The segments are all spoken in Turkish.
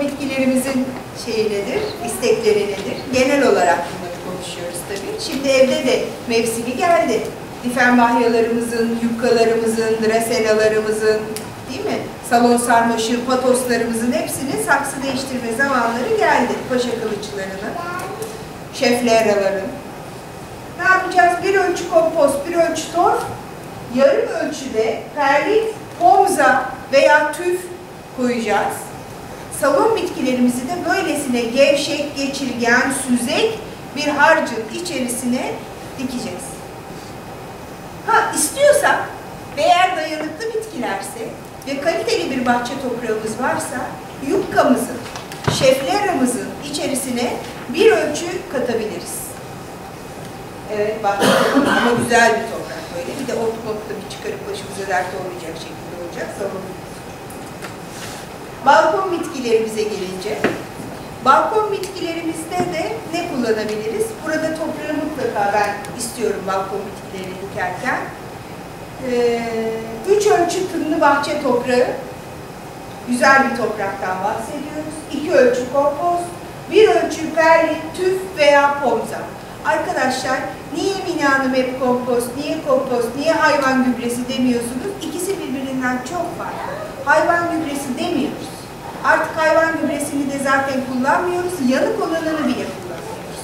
salon bitkilerimizin şeyi nedir, istekleri nedir? Genel olarak bunları konuşuyoruz tabii. Şimdi evde de mevsimi geldi. Difenbahyalarımızın, yukkalarımızın, drasenalarımızın, değil mi? Salon sarmaşığı, patoslarımızın hepsinin saksı değiştirme zamanları geldi. Paşa kılıçlarının, şefleraların. Ne yapacağız? Bir ölçü kompost, bir ölçü torf, yarım ölçüde perlit, pomza veya tüf koyacağız. Salon bitkilerimizi de böylesine gevşek, geçirgen, süzek bir harcın içerisine dikeceğiz. Ha istiyorsak ve eğer dayanıklı bitkilerse ve kaliteli bir bahçe toprağımız varsa yukkamızın, şefleramızın içerisine bir ölçü katabiliriz. Evet bahçe ama güzel bir toprak böyle. Bir de ot motla bir çıkarıp başımıza dert olmayacak şekilde olacak. Salon Balkon bitkilerimize gelince, balkon bitkilerimizde de ne kullanabiliriz? Burada toprağı mutlaka ben istiyorum balkon bitkilerini dikerken. Ee, üç ölçü tınlı bahçe toprağı, güzel bir topraktan bahsediyoruz. İki ölçü kompost, bir ölçü perli, tüf veya pomza. Arkadaşlar niye Mine Hanım hep kompost, niye kompost, niye hayvan gübresi demiyorsunuz? İkisi birbirinden çok farklı. Hayvan gübresi demiyoruz. Artık hayvan gübresini de zaten kullanmıyoruz. Yanık olanını bile kullanmıyoruz.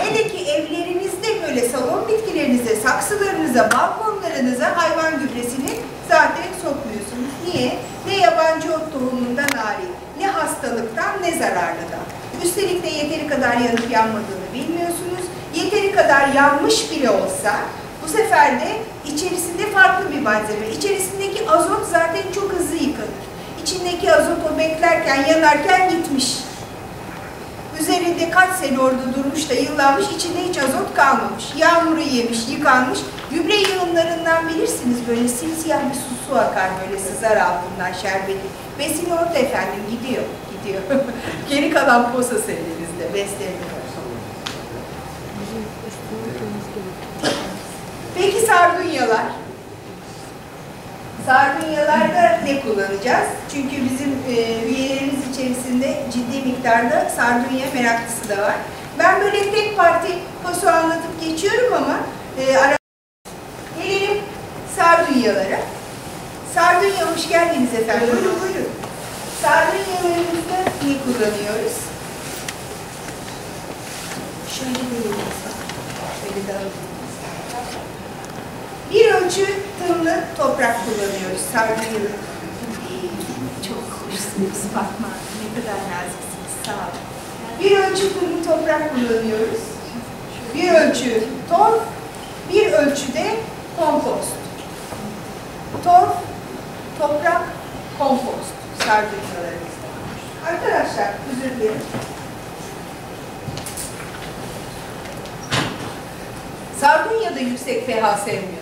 Hele ki evlerinizde böyle salon bitkilerinize, saksılarınıza, balkonlarınıza hayvan gübresini zaten sokmuyorsunuz. Niye? Ne yabancı ot tohumundan ari, ne hastalıktan, ne zararlıdan. Üstelik de yeteri kadar yanıp yanmadığını bilmiyorsunuz. Yeteri kadar yanmış bile olsa bu sefer de içerisinde farklı bir malzeme. İçerisindeki azot zaten çok hızlı yıkanır. İçindeki azot o beklerken, yanarken gitmiş. Üzerinde kaç sene orada durmuş da yıllanmış, içinde hiç azot kalmamış. Yağmuru yemiş, yıkanmış. Gübre yığınlarından bilirsiniz böyle simsiyah bir su, su akar böyle sızar altından şerbeti. Besin orada efendim gidiyor, gidiyor. Geri kalan posa elinizde, beslenir. Peki sardunyalar? Sardunyalarda ne kullanacağız? Çünkü bizim e, üyelerimiz içerisinde ciddi miktarda sardunya meraklısı da var. Ben böyle tek parti paso anlatıp geçiyorum ama e, ara... gelelim sardunyalara. Sardunya hoş geldiniz efendim. Buyurun buyurun. Sardunyalarımızda ne kullanıyoruz? Şöyle bir Şöyle daha bir ölçü tımlı toprak kullanıyoruz. Sardunyalı. Çok hoşsunuz Fatma. Ne kadar naziksiniz. Sağ olun. Bir ölçü tımlı toprak kullanıyoruz. Bir ölçü torf, bir ölçüde kompost. Torf, toprak, kompost sardunyalarımızda. Arkadaşlar özür dilerim. Sardunya da yüksek pH sevmiyor.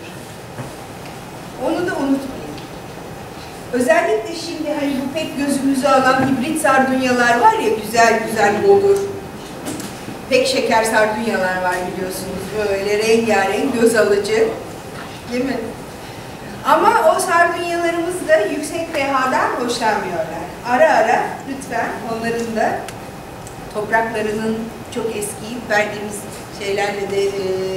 Onu da unutmayın. Özellikle şimdi hani bu pek gözümüzü alan hibrit sardunyalar var ya güzel güzel olur. Pek şeker sardunyalar var biliyorsunuz böyle rengarenk göz alıcı. Değil mi? Ama o sardunyalarımız da yüksek pH'dan hoşlanmıyorlar. Ara ara lütfen onların da topraklarının çok eski verdiğimiz şeylerle de e,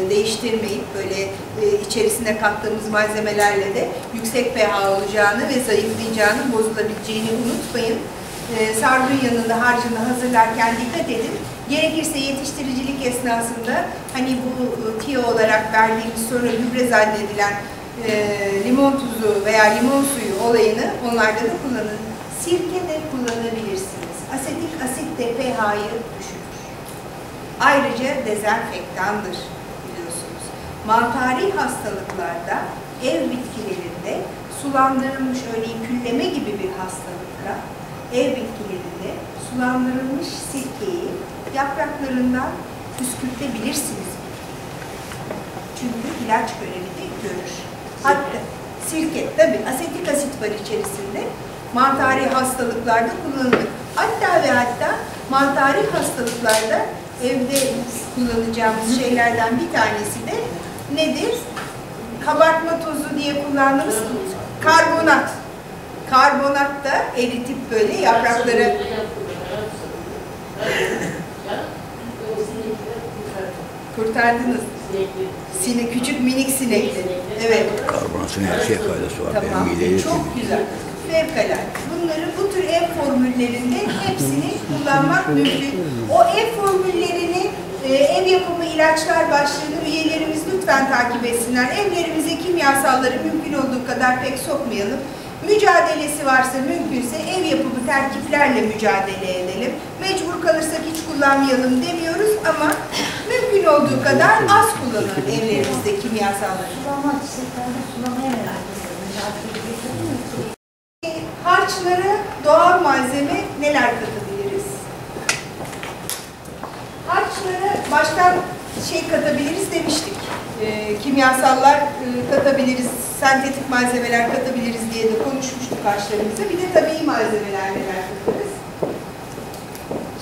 değiştirmeyip böyle e, içerisine kattığımız malzemelerle de yüksek pH olacağını ve zayıflayacağını, bozulabileceğini unutmayın. E, sardunyanın da harcını hazırlarken dikkat edin. Gerekirse yetiştiricilik esnasında hani bu e, tiyo olarak verdiğimiz sonra gübre zannedilen e, limon tuzu veya limon suyu olayını onlarda da kullanın. Sirke de kullanabilirsiniz. Asetik asit de pH'yı. Ayrıca dezenfektandır biliyorsunuz. Mantari hastalıklarda ev bitkilerinde sulandırılmış örneğin külleme gibi bir hastalıkta ev bitkilerinde sulandırılmış sirkeyi yapraklarından püskürtebilirsiniz. Çünkü ilaç görevi de görür. Hatta sirke, tabi asetik asit var içerisinde. Mantari hastalıklarda kullanılır. Hatta ve hatta mantari hastalıklarda evde kullanacağımız şeylerden bir tanesi de nedir? Kabartma tozu diye kullandığımız karbonat. Karbonat da eritip böyle yaprakları Kurtardınız. Sinek, küçük minik sinekleri. Evet. Karbonatın her şeye faydası var. Tamam. Çok güzel. Fevkalade. Bunları bu tür ev formüllerinde hepsini kullanmak mümkün. O ev formüllerini e, ev yapımı ilaçlar başlığını üyelerimiz lütfen takip etsinler. Evlerimize kimyasalları mümkün olduğu kadar pek sokmayalım. Mücadelesi varsa mümkünse ev yapımı terkiplerle mücadele edelim. Mecbur kalırsak hiç kullanmayalım demiyoruz ama mümkün olduğu kadar az kullanalım evlerimizde kimyasalları. Sulama çiçeklerde sulamaya merak ediyorum. Harçlara doğal malzeme neler katabiliriz? Harçlara baştan şey katabiliriz demiştik. Ee, kimyasallar e, katabiliriz, sentetik malzemeler katabiliriz diye de konuşmuştuk harçlarımızda. Bir de tabii malzemeler neler katarız?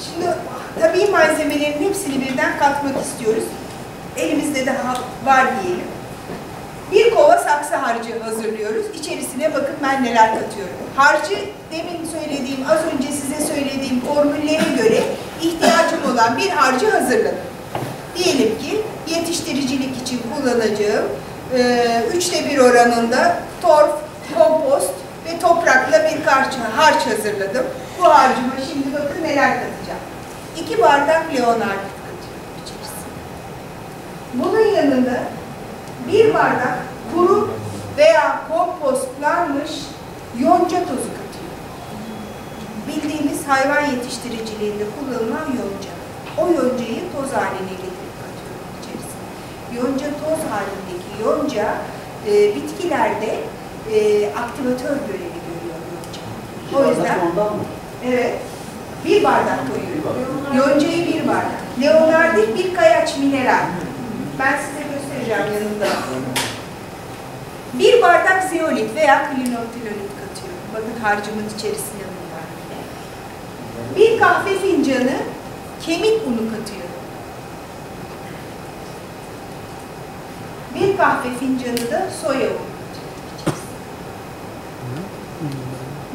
Şimdi tabii malzemelerin hepsini birden katmak istiyoruz. Elimizde daha var diyelim. Bir kova saksı harcı hazırlıyoruz. İçerisine bakın ben neler katıyorum. Harcı demin söylediğim, az önce size söylediğim formüllere göre ihtiyacım olan bir harcı hazırladım. Diyelim ki yetiştiricilik için kullanacağım e, üçte bir oranında torf, kompost ve toprakla bir harç, hazırladım. Bu harcıma şimdi bakın neler katacağım. İki bardak leonardit katıyorum içerisine. Bunun yanında bir bardak kuru veya kompostlanmış yonca tozu katıyor. Bildiğimiz hayvan yetiştiriciliğinde kullanılan yonca. O yoncayı toz haline getirip katıyorum içerisine. Yonca toz halindeki yonca e, bitkilerde e, aktivatör görevi görüyor yonca. O yüzden evet bir bardak koyuyorum. Yoncayı bir bardak. Leonardit bir kayaç mineral. Ben size göstereceğim yanında. Bir bardak zeolit veya klinoptilolit katıyorum. Bakın harcımın içerisine bunlar. Bir kahve fincanı kemik unu katıyorum. Bir kahve fincanı da soya unu.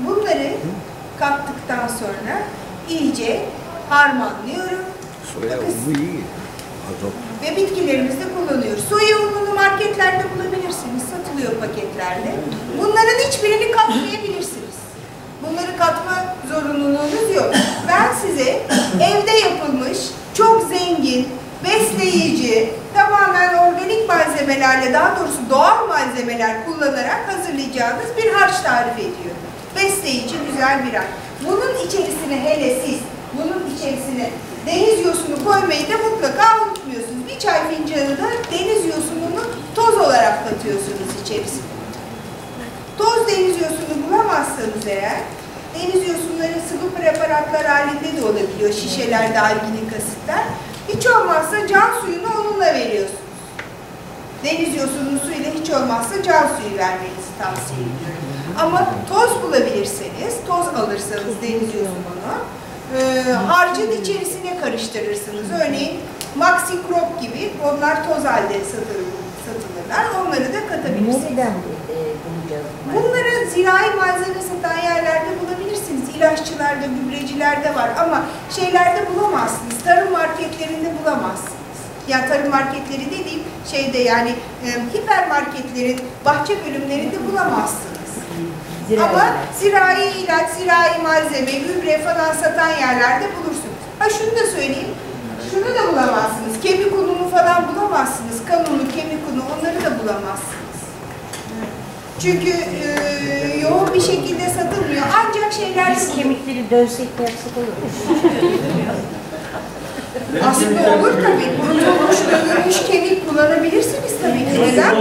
Bunları kattıktan sonra iyice harmanlıyorum. Soya unu iyi. Azot. ve bitkilerimizde kullanıyoruz. Soya ununu marketlerde bulabilirsiniz. Satılıyor paketlerde. Bunların hiçbirini katmayabilirsiniz. Bunları katma zorunluluğunuz yok. Ben size evde yapılmış, çok zengin, besleyici, tamamen organik malzemelerle, daha doğrusu doğal malzemeler kullanarak hazırlayacağınız bir harç tarif ediyorum. Besleyici güzel bir harç. Bunun içerisine hele siz, bunun içerisine deniz yosunu koymayı da mutlaka unutmuyorsunuz. Bir çay fincanı deniz yosununu toz olarak katıyorsunuz içerisine. Toz deniz yosunu bulamazsanız eğer, deniz yosunları sıvı preparatlar halinde de olabiliyor. Şişelerde alginik asitler. Hiç olmazsa can suyunu onunla veriyorsunuz. Deniz yosunlu suyla hiç olmazsa can suyu vermenizi tavsiye ediyorum. Ama toz bulabilirseniz, toz alırsanız deniz yosununu, e, harcın içerisine karıştırırsınız. Örneğin Maxi Crop gibi onlar toz halde satılır, satılırlar. Onları da katabilirsiniz. Nereden e, bulacağız? Bunları zirai malzeme satan yerlerde bulabilirsiniz. İlaççılarda, gübrecilerde var ama şeylerde bulamazsınız. Tarım marketlerinde bulamazsınız. Yani tarım marketleri dediğim şeyde yani e, hipermarketlerin bahçe bölümlerinde bulamazsınız. Zirai Ama ilaç. zirai ilaç, zirai malzeme, gübre falan satan yerlerde bulursunuz. Ha şunu da söyleyeyim. Şunu da bulamazsınız. Kemik ununu falan bulamazsınız. Kan unu, kemik unu onları da bulamazsınız. Çünkü e, yoğun bir şekilde satılmıyor. Ancak şeyler Biz kemikleri dövsek yapsak olur aslında olur tabii. Kurutulmuş, dövülmüş kemik kullanabilirsiniz tabii ki. Neden?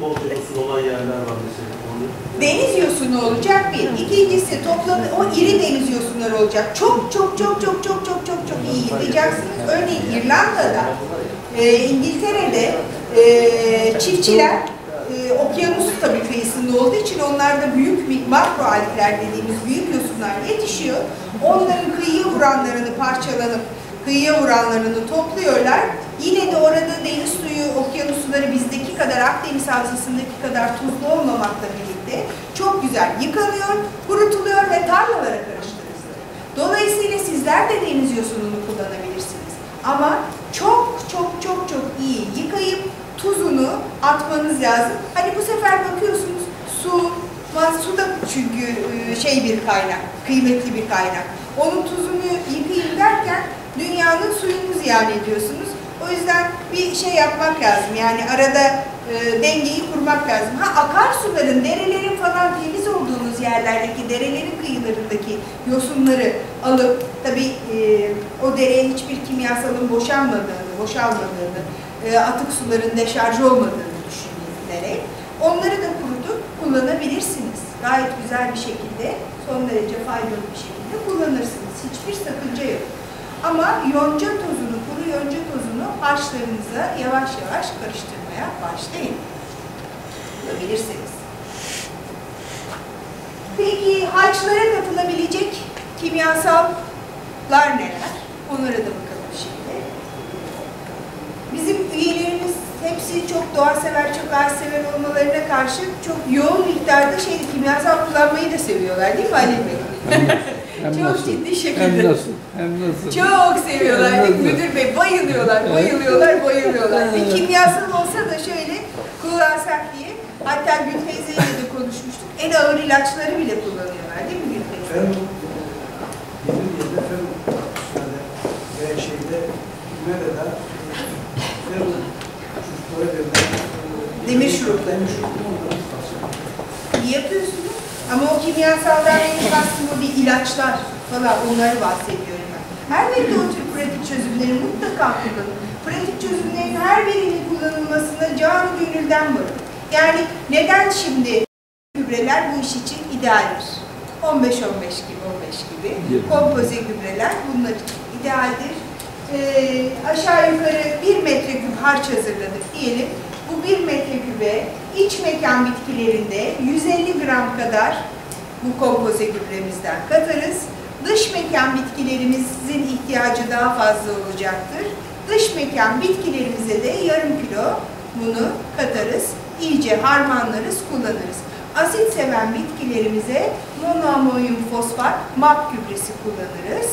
Bol yosun olan yerler var mesela. Deniz yosunu olacak bir. İkincisi toplamı o iri deniz yosunları olacak. Çok çok çok çok çok çok çok çok iyi yıkayacaksınız. Örneğin İrlanda'da, e, İngiltere'de e, çiftçiler e, okyanus tabii kıyısında olduğu için onlarda büyük makro algler dediğimiz büyük yosunlar yetişiyor. Onların kıyıya vuranlarını parçalanıp kıyıya vuranlarını topluyorlar. Yine de orada deniz suyu, okyanus suları bizdeki kadar Akdeniz havzasındaki kadar tuzlu olmamakla birlikte çok güzel yıkanıyor, kurutuluyor ve tarlalara karıştırılıyor. Dolayısıyla sizler de deniz yosununu kullanabilirsiniz. Ama çok çok çok çok iyi yıkayıp tuzunu atmanız lazım. Hani bu sefer bakıyorsunuz su, su da çünkü e, şey bir kaynak, kıymetli bir kaynak. Onun tuzunu yıkayayım derken dünyanın suyunu ziyan ediyorsunuz. O yüzden bir şey yapmak lazım. Yani arada e, dengeyi kurmak lazım. Ha akarsuların, derelerin falan temiz olduğunuz yerlerdeki, derelerin kıyılarındaki yosunları alıp tabii e, o dereye hiçbir kimyasalın boşanmadığını, boşalmadığını, e, atık suların deşarj olmadığını düşünülerek onları da kurutup kullanabilirsiniz. Gayet güzel bir şekilde, son derece faydalı bir şekilde kullanırsınız. Hiçbir sakınca yok. Ama yonca tozunu, kuru yonca tozunu harçlarınıza yavaş yavaş karıştırmaya başlayın. Bulabilirsiniz. Peki harçlara katılabilecek kimyasallar neler? Onlara da bakalım şimdi. Bizim üyelerimiz hepsi çok doğa sever, çok ağaç sever olmalarına karşı çok yoğun miktarda şey kimyasal kullanmayı da seviyorlar değil mi Ali Bey? Hem Çok nasıl? ciddi şekilde. Hem nasıl? Hem nasıl? Çok seviyorlar değil mi müdür bey? Bayılıyorlar, bayılıyorlar, bayılıyorlar. Bir kimyasal olsa da şöyle kullansak diye. Hatta Gül teyzeyle de konuşmuştuk. En ağır ilaçları bile kullanıyorlar değil mi Gül teyze? Fen, benim yerine fen yani şeyde Mera'da fen çocuklara verilen Demir şurubu. Demir tavsiye İyi yapıyorsunuz. Ama o kimyasaldan benim o bir ilaçlar falan onları bahsediyorum ben. Her birinde o tür pratik çözümleri mutlaka kullanın. Pratik çözümlerin her birinin kullanılmasına canı gönülden varım. Yani neden şimdi gübreler bu iş için idealdir? 15-15 gibi 15 gibi kompoze gübreler bunlar için idealdir. Ee, aşağı yukarı bir metreküp harç hazırladık diyelim. Bu bir metrekübe iç mekan bitkilerinde 150 gram kadar bu kompoze gübremizden katarız. Dış mekan bitkilerimizin ihtiyacı daha fazla olacaktır. Dış mekan bitkilerimize de yarım kilo bunu katarız. İyice harmanlarız, kullanırız. Asit seven bitkilerimize monoamonyum fosfat, MAP gübresi kullanırız.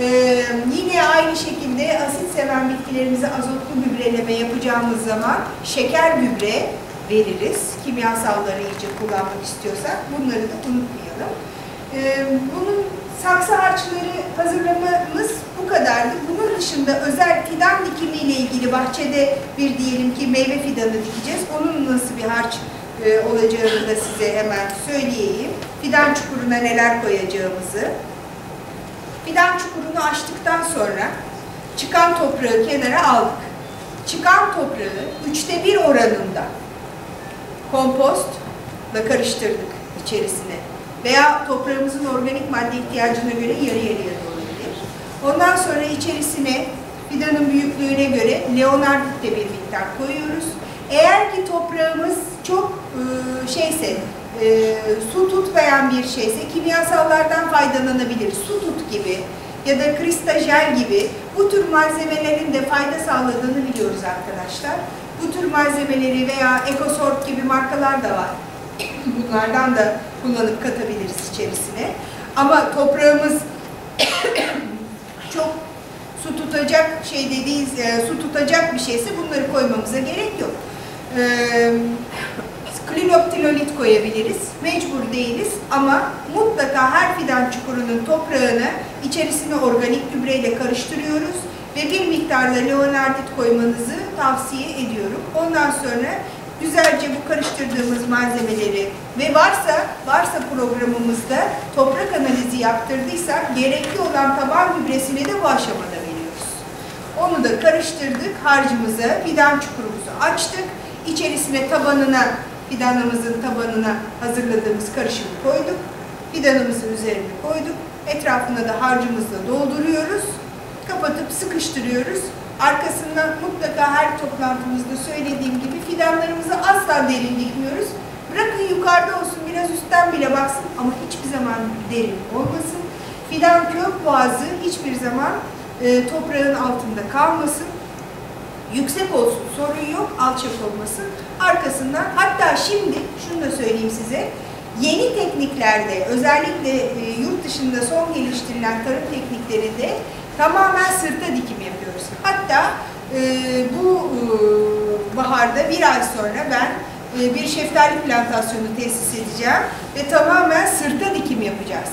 Ee, yine aynı şekilde asit seven bitkilerimize azotlu gübreleme yapacağımız zaman şeker gübre veririz. Kimyasalları iyice kullanmak istiyorsak bunları da unutmayalım. Ee, bunun saksı harçları hazırlamamız bu kadardı. Bunun dışında özel fidan dikimiyle ilgili bahçede bir diyelim ki meyve fidanı dikeceğiz. Onun nasıl bir harç e, olacağını da size hemen söyleyeyim. Fidan çukuruna neler koyacağımızı. Fidan çukurunu açtıktan sonra çıkan toprağı kenara aldık. Çıkan toprağı üçte bir oranında kompostla karıştırdık içerisine. Veya toprağımızın organik madde ihtiyacına göre yarı yarıya da. Ondan sonra içerisine fidanın büyüklüğüne göre leonardit de bir miktar koyuyoruz. Eğer ki toprağımız çok e, şeyse, e, su tutmayan bir şeyse kimyasallardan faydalanabiliriz. Su tut gibi ya da kristajel gibi bu tür malzemelerin de fayda sağladığını biliyoruz arkadaşlar. Bu tür malzemeleri veya Ecosort gibi markalar da var. Bunlardan da kullanıp katabiliriz içerisine. Ama toprağımız çok su tutacak şey dediğiniz e, su tutacak bir şeyse bunları koymamıza gerek yok. Ee, klinoptilolit koyabiliriz. Mecbur değiliz ama mutlaka her fidan çukurunun toprağını içerisine organik gübreyle karıştırıyoruz ve bir miktarda leonardit koymanızı tavsiye ediyorum. Ondan sonra güzelce bu karıştırdığımız malzemeleri ve varsa varsa programımızda toprak analizi yaptırdıysak gerekli olan taban gübresini de bu aşamada veriyoruz. Onu da karıştırdık harcımıza, fidan çukurumuzu açtık. İçerisine tabanına, fidanımızın tabanına hazırladığımız karışımı koyduk. Fidanımızın üzerine koyduk. Etrafına da harcımızla dolduruyoruz. Kapatıp sıkıştırıyoruz. Arkasından mutlaka her toplantımızda söylediğim gibi fidanlarımızı asla derin dikmiyoruz. Bırakın yukarıda olsun biraz üstten bile baksın ama hiçbir zaman derin olmasın. Fidan kök boğazı hiçbir zaman e, toprağın altında kalmasın. Yüksek olsun sorun yok, alçak olmasın. Arkasından hatta şimdi şunu da söyleyeyim size. Yeni tekniklerde, özellikle e, yurt dışında son geliştirilen tarım tekniklerinde tamamen sırta dikim yapıyoruz. Hatta e, bu e, baharda bir ay sonra ben e, bir şeftali plantasyonu tesis edeceğim ve tamamen sırta dikim yapacağız.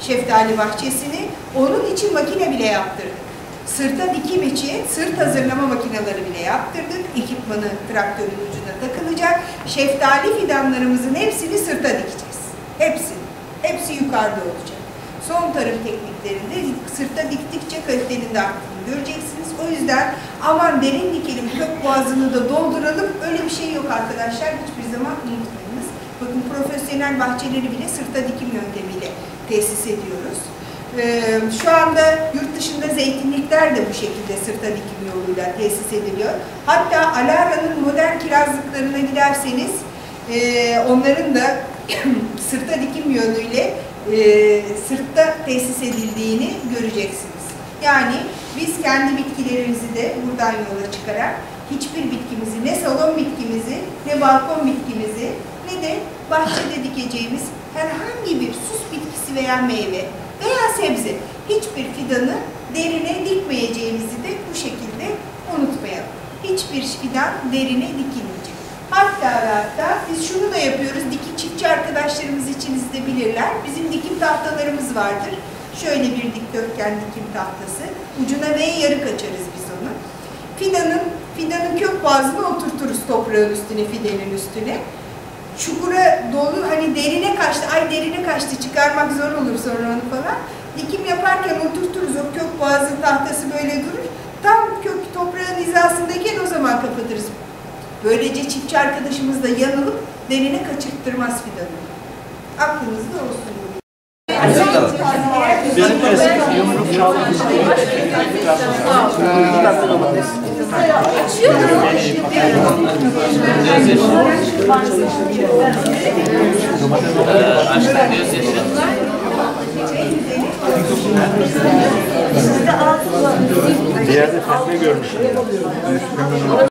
Şeftali bahçesini onun için makine bile yaptırdık. Sırta dikim için sırt hazırlama makineleri bile yaptırdık. Ekipmanı traktörün ucuna takılacak. Şeftali fidanlarımızın hepsini sırta dikeceğiz. Hepsini. Hepsi yukarıda olacak. Son tarım tekniklerinde sırta diktikçe kalitenin de arttığını göreceksiniz. O yüzden aman derin dikelim, kök boğazını da dolduralım. Öyle bir şey yok arkadaşlar. Hiçbir zaman unutmayınız. Bakın profesyonel bahçeleri bile sırta dikim yöntemiyle tesis ediyoruz. Ee, şu anda yurt dışında zeytinlikler de bu şekilde sırta dikim yoluyla tesis ediliyor. Hatta Alara'nın modern kirazlıklarına giderseniz e, onların da sırta dikim yönüyle e, sırtta tesis edildiğini göreceksiniz. Yani biz kendi bitkilerimizi de buradan yola çıkarak hiçbir bitkimizi, ne salon bitkimizi, ne balkon bitkimizi, ne de bahçede dikeceğimiz herhangi bir sus bitkisi veya meyve veya sebze hiçbir fidanı derine dikmeyeceğimizi de bu şekilde unutmayalım. Hiçbir fidan derine dikilmeyecek. Hatta ve hatta biz şunu da yapıyoruz. Diki çiftçi arkadaşlarımız içinizde bilirler. Bizim dikim tahtalarımız vardır. Şöyle bir dikdörtgen dikim tahtası. Ucuna V yarık açarız biz onu. Fidanın fidanın kök boğazına oturturuz toprağın üstüne, fidenin üstüne. Çukura dolu hani derine kaçtı, ay derine kaçtı çıkarmak zor olur sonra onu falan. Dikim yaparken oturturuz o kök boğazın tahtası böyle durur. Tam kök toprağın hizasındayken o zaman kapatırız. Böylece çiftçi arkadaşımız da yanılıp derine kaçırttırmaz fidanı. Aklınızda olsun. Bizim yumruk Bir yerde pembe görmüşüm.